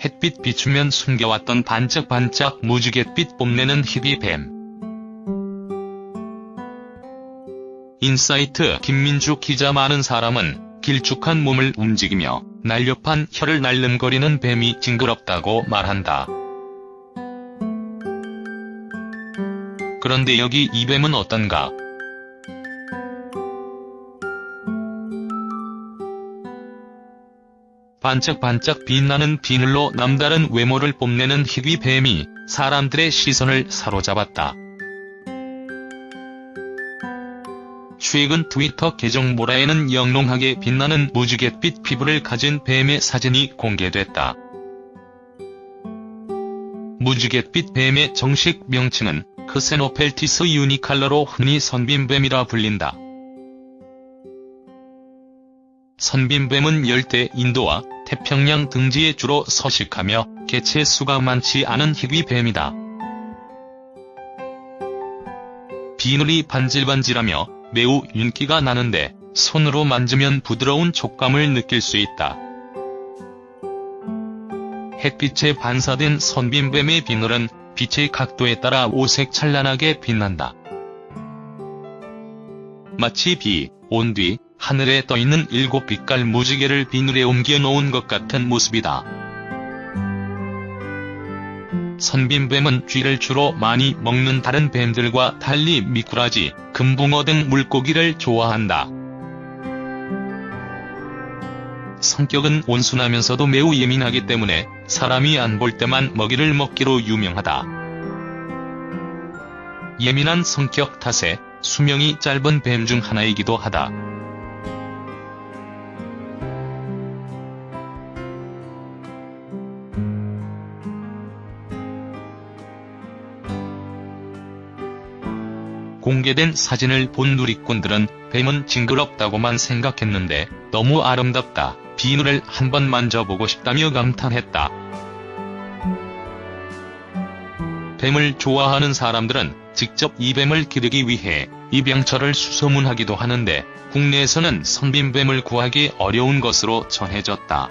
햇빛 비추면 숨겨왔던 반짝반짝 무지갯빛 뽐내는 희비뱀. 인사이트 김민주 기자 많은 사람은 길쭉한 몸을 움직이며 날렵한 혀를 날름거리는 뱀이 징그럽다고 말한다. 그런데 여기 이 뱀은 어떤가? 반짝반짝 빛나는 비늘로 남다른 외모를 뽐내는 희귀 뱀이 사람들의 시선을 사로잡았다. 최근 트위터 계정 모라에는 영롱하게 빛나는 무지갯빛 피부를 가진 뱀의 사진이 공개됐다. 무지갯빛 뱀의 정식 명칭은 크세노펠티스 유니칼러로 흔히 선빈뱀이라 불린다. 선빈뱀은 열대 인도와 태평양 등지에 주로 서식하며 개체 수가 많지 않은 희귀뱀이다. 비늘이 반질반질하며 매우 윤기가 나는데 손으로 만지면 부드러운 촉감을 느낄 수 있다. 햇빛에 반사된 선빈뱀의 비늘은 빛의 각도에 따라 오색 찬란하게 빛난다. 마치 비, 온 뒤, 하늘에 떠있는 일곱 빛깔 무지개를 비늘에 옮겨 놓은 것 같은 모습이다. 선빈뱀은 쥐를 주로 많이 먹는 다른 뱀들과 달리 미꾸라지, 금붕어 등 물고기를 좋아한다. 성격은 온순하면서도 매우 예민하기 때문에 사람이 안 볼 때만 먹이를 먹기로 유명하다. 예민한 성격 탓에 수명이 짧은 뱀 중 하나이기도 하다. 공개된 사진을 본 누리꾼들은 뱀은 징그럽다고만 생각했는데 너무 아름답다. 비늘을 한번 만져보고 싶다며 감탄했다. 뱀을 좋아하는 사람들은 직접 이 뱀을 기르기 위해 입양처를 수소문하기도 하는데 국내에서는 선빈뱀을 구하기 어려운 것으로 전해졌다.